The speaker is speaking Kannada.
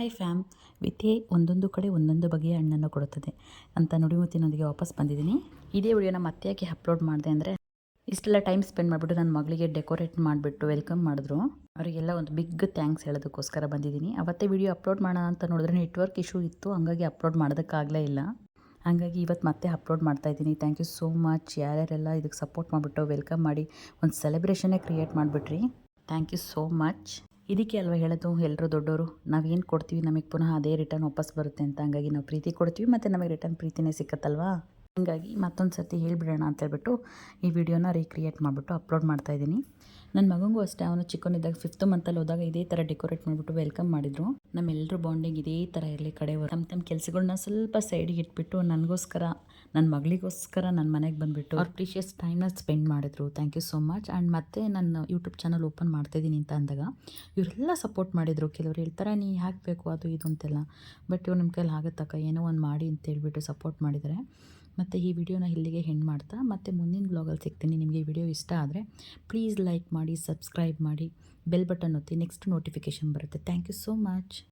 ಹಾಯ್ ಫ್ಯಾಮ್ ವಿದ್ಯೆ ಒಂದೊಂದು ಕಡೆ ಒಂದೊಂದು ಬಗೆಯ ಹಣ್ಣನ್ನು ಕೊಡುತ್ತದೆ. ಅಂತ ನುಡಿಮುತ್ತಿನೊಂದಿಗೆ ವಾಪಸ್ ಬಂದಿದ್ದೀನಿ. ಇದೇ ವಿಡಿಯೋನ ಮತ್ತೆ ಯಾಕೆ ಅಪ್ಲೋಡ್ ಮಾಡಿದೆ ಅಂದರೆ, ಇಷ್ಟೆಲ್ಲ ಟೈಮ್ ಸ್ಪೆಂಡ್ ಮಾಡಿಬಿಟ್ಟು ನನ್ನ ಮಗಳಿಗೆ ಡೆಕೋರೇಟ್ ಮಾಡಿಬಿಟ್ಟು ವೆಲ್ಕಮ್ ಮಾಡಿದ್ರು. ಅವರಿಗೆಲ್ಲ ಒಂದು ಬಿಗ್ ಥ್ಯಾಂಕ್ಸ್ ಹೇಳೋದಕ್ಕೋಸ್ಕರ ಬಂದಿದ್ದೀನಿ. ಅವತ್ತೇ ವಿಡಿಯೋ ಅಪ್ಲೋಡ್ ಮಾಡೋಣ ಅಂತ ನೋಡಿದ್ರೆ ನೆಟ್ವರ್ಕ್ ಇಶ್ಯೂ ಇತ್ತು. ಹಂಗಾಗಿ ಅಪ್ಲೋಡ್ ಮಾಡೋದಕ್ಕಾಗಲೇ ಇಲ್ಲ. ಹಾಗಾಗಿ ಇವತ್ತು ಮತ್ತೆ ಅಪ್ಲೋಡ್ ಮಾಡ್ತಾ ಇದ್ದೀನಿ. ಥ್ಯಾಂಕ್ ಯು ಸೋ ಮಚ್ ಯಾರ್ಯಾರೆಲ್ಲ ಇದಕ್ಕೆ ಸಪೋರ್ಟ್ ಮಾಡಿಬಿಟ್ಟು ವೆಲ್ಕಮ್ ಮಾಡಿ ಒಂದು ಸೆಲೆಬ್ರೇಷನ್ನೇ ಕ್ರಿಯೇಟ್ ಮಾಡಿಬಿಟ್ರಿ. ಥ್ಯಾಂಕ್ ಯು ಸೋ ಮಚ್ ಇದಕ್ಕೆ ಅಲ್ವಾ ಹೇಳೋದು? ಎಲ್ಲರೂ ದೊಡ್ಡವರು ನಾವೇನು ಕೊಡ್ತೀವಿ ನಮಗೆ ಪುನಃ ಅದೇ ರಿಟರ್ನ್ ವಾಪಸ್ ಬರುತ್ತೆ ಅಂತ ಹಂಗಾಗಿ ನಾವು ಪ್ರೀತಿ ಕೊಡ್ತೀವಿ ಮತ್ತು ನಮಗೆ ರಿಟರ್ನ್ ಪ್ರೀತಿನೇ ಸಿಕ್ಕತ್ತಲ್ವಾ? ಹಂಗಾಗಿ ಮತ್ತೊಂದು ಸರ್ತಿ ಹೇಳಿಬಿಡೋಣ ಅಂತ ಹೇಳ್ಬಿಟ್ಟು ಈ ವಿಡಿಯೋನ ರೀಕ್ರಿಯೇಟ್ ಮಾಡಿಬಿಟ್ಟು ಅಪ್ಲೋಡ್ ಮಾಡ್ತಾ ಇದ್ದೀನಿ. ನನ್ನ ಮಗನಿಗೂ ಅಷ್ಟೇ, ಅವನು ಚಿಕ್ಕನಿದ್ದಾಗ ಫಿಫ್ತ್ ಮಂತಲ್ಲಿ ಹೋದಾಗ ಇದೇ ಥರ ಡೆಕೋರೇಟ್ ಮಾಡಿಬಿಟ್ಟು ವೆಲ್ಕಮ್ ಮಾಡಿದ್ರು. ನಮ್ಮೆಲ್ಲರೂ ಬಾಂಡಿಂಗ್ ಇದೇ ಥರ ಇರಲಿ ಕಡೆಯವರು. ತಮ್ಮ ತಮ್ಮ ಕೆಲಸಗಳನ್ನ ಸ್ವಲ್ಪ ಸೈಡಿಗೆ ಇಟ್ಬಿಟ್ಟು ನನಗೋಸ್ಕರ ನನ್ನ ಮಗಳಿಗೋಸ್ಕರ ನನ್ನ ಮನೆಗೆ ಬಂದುಬಿಟ್ಟು ಅವ್ರ ಪ್ರೀಷಿಯಸ್ ಟೈಮ್ನ ಸ್ಪೆಂಡ್ ಮಾಡಿದ್ರು. Thank you so much and ಮತ್ತೆ ನನ್ನ ಯೂಟ್ಯೂಬ್ ಚಾನಲ್ ಓಪನ್ ಮಾಡ್ತಾಯಿದ್ದೀನಿ ಅಂತ ಅಂದಾಗ, ಇವರೆಲ್ಲ ಸಪೋರ್ಟ್ ಮಾಡಿದರು. ಕೆಲವರು ಹೇಳ್ತಾರೆ, ನೀ ಹಾಕಬೇಕು, ಅದು ಇದು ಅಂತೆಲ್ಲ. ಬಟ್ ಇವ್ರು ನಿಮ್ಮ ಕೈಲಿ ಆಗುತ್ತಕ್ಕ, ಏನೋ ಒಂದು ಮಾಡಿ ಅಂತ ಹೇಳಿಬಿಟ್ಟು ಸಪೋರ್ಟ್ ಮಾಡಿದರೆ ಈ ವಿಡಿಯೋನ ಇಲ್ಲಿಗೆ ಹೆಣ್ಣು ಮಾಡ್ತಾ, ಮತ್ತು ಮುಂದಿನ ಬ್ಲಾಗಲ್ಲಿ ಸಿಗ್ತೀನಿ. ನಿಮಗೆ ವಿಡಿಯೋ ಇಷ್ಟ ಆದರೆ ಪ್ಲೀಸ್ ಲೈಕ್ ಮಾಡಿ ಸಬ್ಸ್ಕ್ರೈಬ್ ಮಾಡಿ ಬೆಲ್ ಬಟನ್ ಒತ್ತಿ ನೆಕ್ಸ್ಟ್ ನೋಟಿಫಿಕೇಷನ್ ಬರುತ್ತೆ. Thank you so much